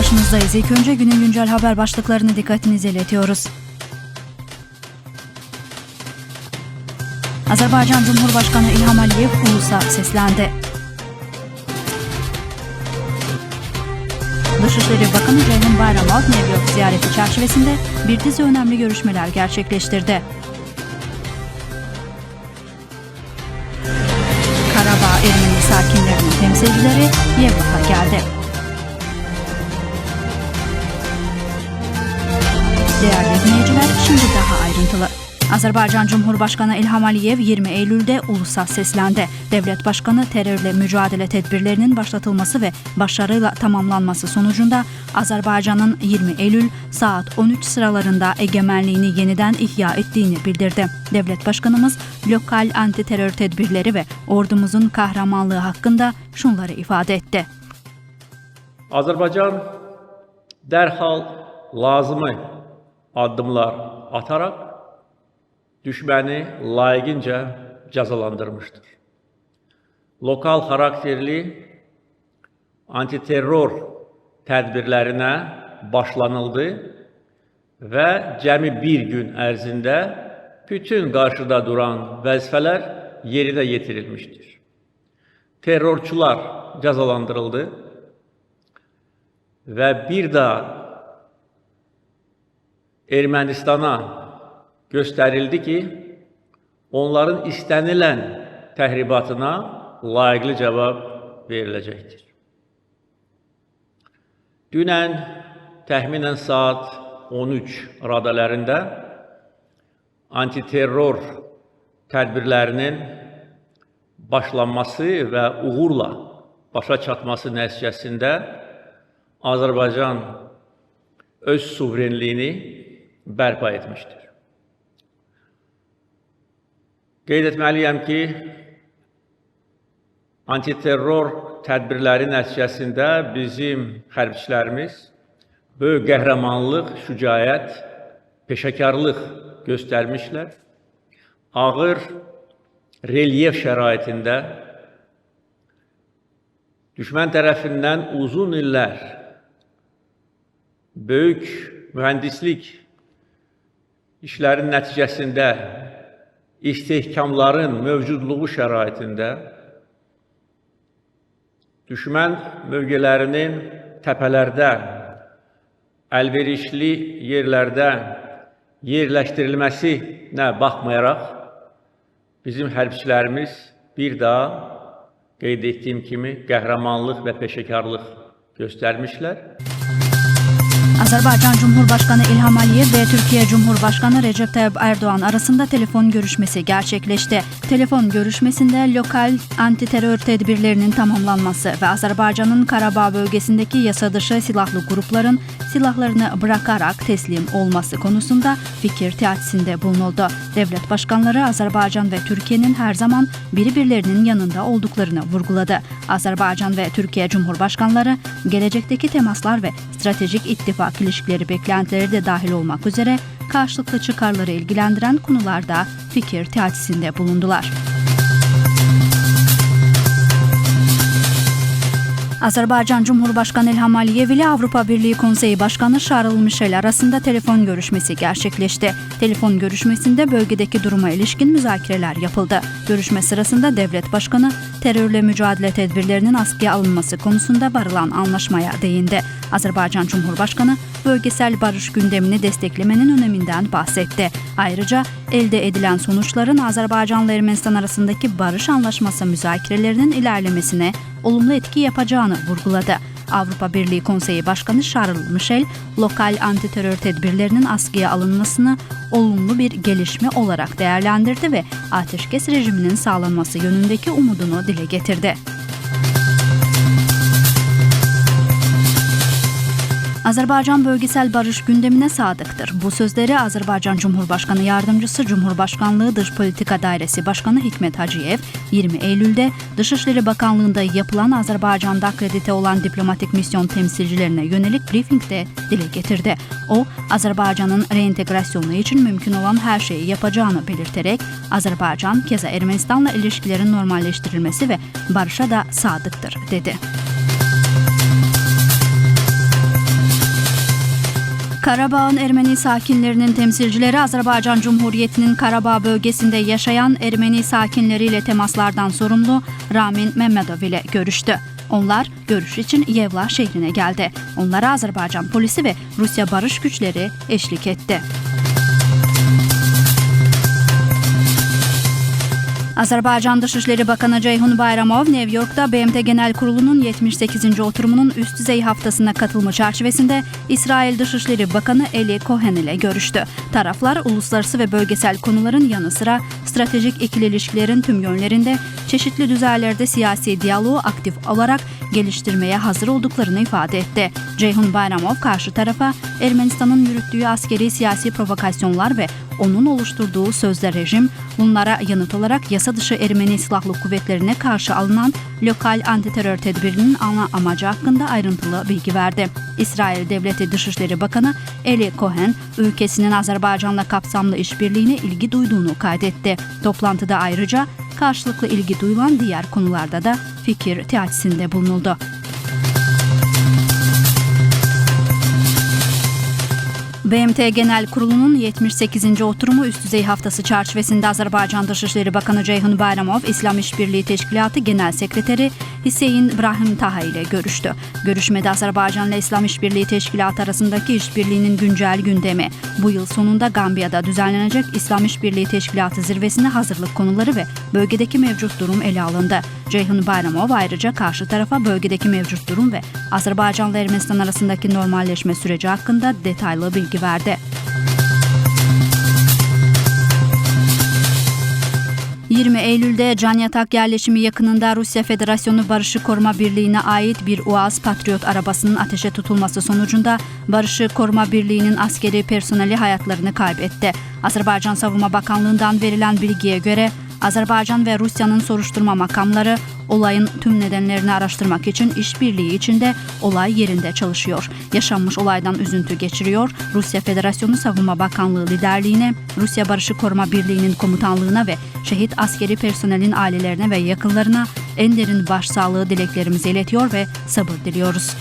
karşınızdayız. İlk önce günün güncel haber başlıklarını dikkatinize iletiyoruz. Azerbaycan Cumhurbaşkanı İlham Aliyev ulusa seslendi. Dışişleri Bakanı Ceyhun Bayramov New ziyareti çerçevesinde bir dizi önemli görüşmeler gerçekleştirdi. Karabağ Ermeni sakinlerinin temsilcileri Yevlaha geldi. Azerbaycan Cumhurbaşkanı İlham Aliyev 20 Eylül'de ulusa seslendi. Devlet Başkanı terörle mücadele tedbirlerinin başlatılması ve başarıyla tamamlanması sonucunda Azerbaycan'ın 20 Eylül saat 13 sıralarında egemenliğini yeniden ihya ettiğini bildirdi. Devlet Başkanımız lokal anti terör tedbirleri ve ordumuzun kahramanlığı hakkında şunları ifade etti. Azərbaycan dərhal lazımi addımlar ataraq düşməni layiqincə cəzalandırmışdır. Lokal xarakterli antiterror tədbirlərinə başlanıldı və cəmi bir gün ərzində bütün qarşıda duran vəzifələr yerinə yetirilmişdir. Terrorçular cəzalandırıldı və bir daha Ermənistana göstərildi ki, onların istənilən təhribatına layiqli cavab veriləcəkdir. Dünən təxminən saat 13 radələrində antiterror tədbirlərinin başlanması və uğurla başa çatması nəticəsində Azərbaycan öz suverenliyini bərpa etmişdir. Qeyd etməliyəm ki, antiterror tədbirləri nəticəsində bizim hərbçilərimiz böyük qəhrəmanlıq, şücaət, peşəkarlıq göstərmişlər. Ağır relyef şəraitində düşmən tərəfindən uzun illər böyük mühəndislik işlərin nəticəsində istehkamların mövcudluğu şəraitində düşmən mövqelərinin təpələrdə, əlverişli yerlərdə yerləşdirilməsinə baxmayaraq bizim hərbçilərimiz bir daha qeyd etdiyim kimi qəhrəmanlıq və peşəkarlıq göstərmişlər. Azerbaycan Cumhurbaşkanı İlham Aliyev ve Türkiye Cumhurbaşkanı Recep Tayyip Erdoğan arasında telefon görüşmesi gerçekleşti. Telefon görüşmesinde lokal anti-terör tedbirlerinin tamamlanması ve Azerbaycan'ın Karabağ bölgesindeki yasa dışı silahlı grupların silahlarını bırakarak teslim olması konusunda fikir teatisinde bulunuldu. Devlet başkanları Azerbaycan ve Türkiye'nin her zaman birbirlerinin yanında olduklarını vurguladı. Azerbaycan ve Türkiye Cumhurbaşkanları gelecekteki temaslar ve stratejik ittifak ilişkileri beklentileri de dahil olmak üzere karşılıklı çıkarları ilgilendiren konularda fikir teatisinde bulundular. Azerbaycan Cumhurbaşkanı İlham Aliyev ile Avrupa Birliği Konseyi Başkanı Charles Michel arasında telefon görüşmesi gerçekleşti. Telefon görüşmesinde bölgedeki duruma ilişkin müzakereler yapıldı. Görüşme sırasında devlet başkanı terörle mücadele tedbirlerinin askıya alınması konusunda varılan anlaşmaya değindi. Azerbaycan Cumhurbaşkanı bölgesel barış gündemini desteklemenin öneminden bahsetti. Ayrıca elde edilen sonuçların Azerbaycanla Ermenistan arasındaki barış anlaşması müzakerelerinin ilerlemesine olumlu etki yapacağını vurguladı. Avrupa Birliği Konseyi Başkanı Charles Michel, lokal antiterör tedbirlerinin askıya alınmasını olumlu bir gelişme olarak değerlendirdi ve ateşkes rejiminin sağlanması yönündeki umudunu dile getirdi. Azerbaycan bölgesel barış gündemine sadıktır. Bu sözleri Azerbaycan Cumhurbaşkanı Yardımcısı Cumhurbaşkanlığı Dış Politika Dairesi Başkanı Hikmet Hacıyev 20 Eylül'de Dışişleri Bakanlığı'nda yapılan Azerbaycan'da akredite olan diplomatik misyon temsilcilerine yönelik briefingde dile getirdi. O, Azerbaycan'ın reentegrasyonu için mümkün olan her şeyi yapacağını belirterek Azerbaycan keza Ermenistan'la ilişkilerin normalleştirilmesi ve barışa da sadıktır dedi. Karabağ'ın Ermeni sakinlerinin temsilcileri Azerbaycan Cumhuriyeti'nin Karabağ bölgesinde yaşayan Ermeni sakinleriyle temaslardan sorumlu Ramin Mehmedov ile görüştü. Onlar görüş için Yevla şehrine geldi. Onlara Azerbaycan polisi ve Rusya barış güçleri eşlik etti. Azerbaycan Dışişleri Bakanı Ceyhun Bayramov, New York'ta BMT Genel Kurulu'nun 78. oturumunun üst düzey haftasına katılma çerçevesinde İsrail Dışişleri Bakanı Eli Cohen ile görüştü. Taraflar uluslararası ve bölgesel konuların yanı sıra stratejik ikili ilişkilerin tüm yönlerinde çeşitli düzeylerde siyasi diyaloğu aktif olarak geliştirmeye hazır olduklarını ifade etti. Ceyhun Bayramov karşı tarafa Ermenistan'ın yürüttüğü askeri siyasi provokasyonlar ve onun oluşturduğu sözde rejim, bunlara yanıt olarak yasa dışı Ermeni silahlı kuvvetlerine karşı alınan lokal antiterör tedbirinin ana amacı hakkında ayrıntılı bilgi verdi. İsrail Devleti Dışişleri Bakanı Eli Cohen, ülkesinin Azerbaycan'la kapsamlı işbirliğine ilgi duyduğunu kaydetti. Toplantıda ayrıca karşılıklı ilgi duyulan diğer konularda da fikir teatisinde bulunuldu. BMT Genel Kurulu'nun 78. oturumu üst düzey haftası çerçevesinde Azerbaycan Dışişleri Bakanı Ceyhun Bayramov, İslam İşbirliği Teşkilatı Genel Sekreteri Hüseyin İbrahim Taha ile görüştü. Görüşmede Azerbaycan ile İslam İşbirliği Teşkilatı arasındaki işbirliğinin güncel gündemi, bu yıl sonunda Gambiya'da düzenlenecek İslam İşbirliği Teşkilatı zirvesine hazırlık konuları ve bölgedeki mevcut durum ele alındı. Ceyhun Bayramov ayrıca karşı tarafa bölgedeki mevcut durum ve Azerbaycan ile Ermenistan arasındaki normalleşme süreci hakkında detaylı bilgi verdi. 20 Eylül'de Can Yatak yerleşimi yakınında Rusya Federasyonu Barışı Koruma Birliği'ne ait bir UAZ Patriot arabasının ateşe tutulması sonucunda Barışı Koruma Birliği'nin askeri personeli hayatlarını kaybetti. Azerbaycan Savunma Bakanlığı'ndan verilen bilgiye göre Azerbaycan ve Rusya'nın soruşturma makamları olayın tüm nedenlerini araştırmak için işbirliği içinde olay yerinde çalışıyor. Yaşanmış olaydan üzüntü geçiriyor. Rusya Federasyonu Savunma Bakanlığı liderliğine, Rusya Barışı Koruma Birliği'nin komutanlığına ve şehit askeri personelin ailelerine ve yakınlarına en derin başsağlığı dileklerimizi iletiyor ve sabır diliyoruz.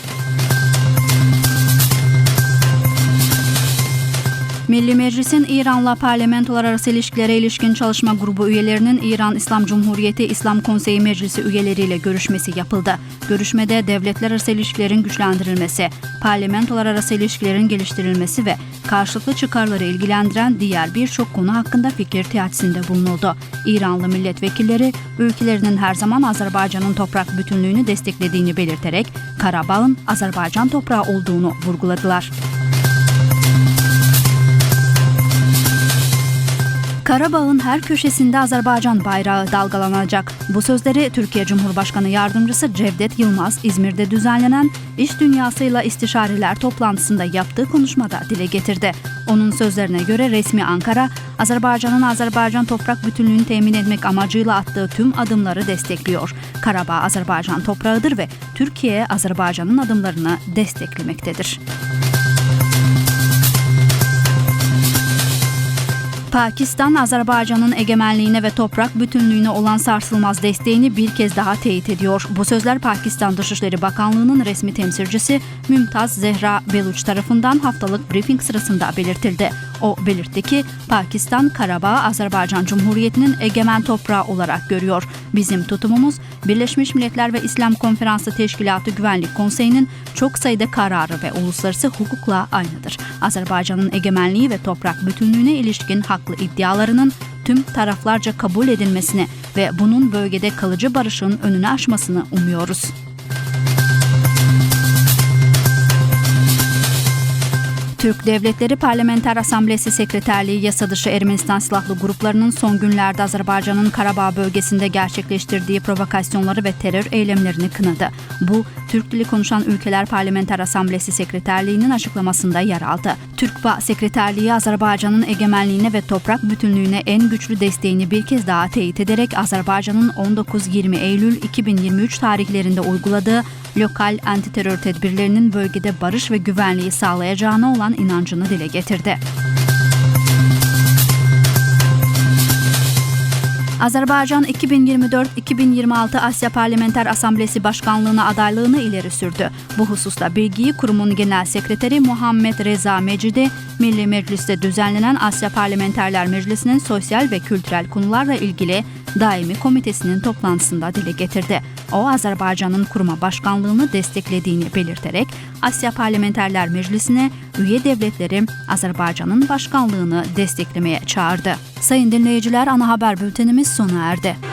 Milli Meclis'in İran'la parlamentolar arası ilişkilere ilişkin çalışma grubu üyelerinin İran İslam Cumhuriyeti İslam Konseyi Meclisi üyeleriyle görüşmesi yapıldı. Görüşmede devletler arası ilişkilerin güçlendirilmesi, parlamentolar arası ilişkilerin geliştirilmesi ve karşılıklı çıkarları ilgilendiren diğer birçok konu hakkında fikir teatisinde bulunuldu. İranlı milletvekilleri ülkelerinin her zaman Azerbaycan'ın toprak bütünlüğünü desteklediğini belirterek Karabağ'ın Azerbaycan toprağı olduğunu vurguladılar. Karabağ'ın her köşesinde Azerbaycan bayrağı dalgalanacak. Bu sözleri Türkiye Cumhurbaşkanı Yardımcısı Cevdet Yılmaz İzmir'de düzenlenen İş Dünyası'yla istişareler toplantısında yaptığı konuşmada dile getirdi. Onun sözlerine göre resmi Ankara, Azerbaycan'ın Azerbaycan toprak bütünlüğünü temin etmek amacıyla attığı tüm adımları destekliyor. Karabağ Azerbaycan toprağıdır ve Türkiye Azerbaycan'ın adımlarını desteklemektedir. Pakistan, Azerbaycan'ın egemenliğine ve toprak bütünlüğüne olan sarsılmaz desteğini bir kez daha teyit ediyor. Bu sözler Pakistan Dışişleri Bakanlığı'nın resmi temsilcisi Mümtaz Zehra Beluç tarafından haftalık briefing sırasında belirtildi. O belirtti ki Pakistan, Karabağ, Azerbaycan Cumhuriyeti'nin egemen toprağı olarak görüyor. Bizim tutumumuz Birleşmiş Milletler ve İslam Konferansı Teşkilatı Güvenlik Konseyi'nin çok sayıda kararı ve uluslararası hukukla aynıdır. Azerbaycan'ın egemenliği ve toprak bütünlüğüne ilişkin haklı iddialarının tüm taraflarca kabul edilmesini ve bunun bölgede kalıcı barışın önünü aşmasını umuyoruz. Türk Devletleri Parlamenter Asamblesi Sekreterliği yasa dışı Ermenistan silahlı gruplarının son günlerde Azerbaycan'ın Karabağ bölgesinde gerçekleştirdiği provokasyonları ve terör eylemlerini kınadı. Bu, Türk dili konuşan ülkeler Parlamenter Asamblesi Sekreterliği'nin açıklamasında yer aldı. TÜRKBA Sekreterliği Azerbaycan'ın egemenliğine ve toprak bütünlüğüne en güçlü desteğini bir kez daha teyit ederek Azerbaycan'ın 19-20 Eylül 2023 tarihlerinde uyguladığı lokal antiterör tedbirlerinin bölgede barış ve güvenliği sağlayacağına olan inancını dile getirdi. Azerbaycan 2024-2026 Asya Parlamenter Asamblesi Başkanlığına adaylığını ileri sürdü. Bu hususta bilgiyi kurumun genel sekreteri Muhammed Reza Mecidi, Milli Meclis'te düzenlenen Asya Parlamenterler Meclisi'nin sosyal ve kültürel konularla ilgili daimi komitesinin toplantısında dile getirdi. O Azerbaycan'ın kuruma başkanlığını desteklediğini belirterek Asya Parlamenterler Meclisi'ne üye devletleri Azerbaycan'ın başkanlığını desteklemeye çağırdı. Sayın dinleyiciler ana haber bültenimiz sona erdi.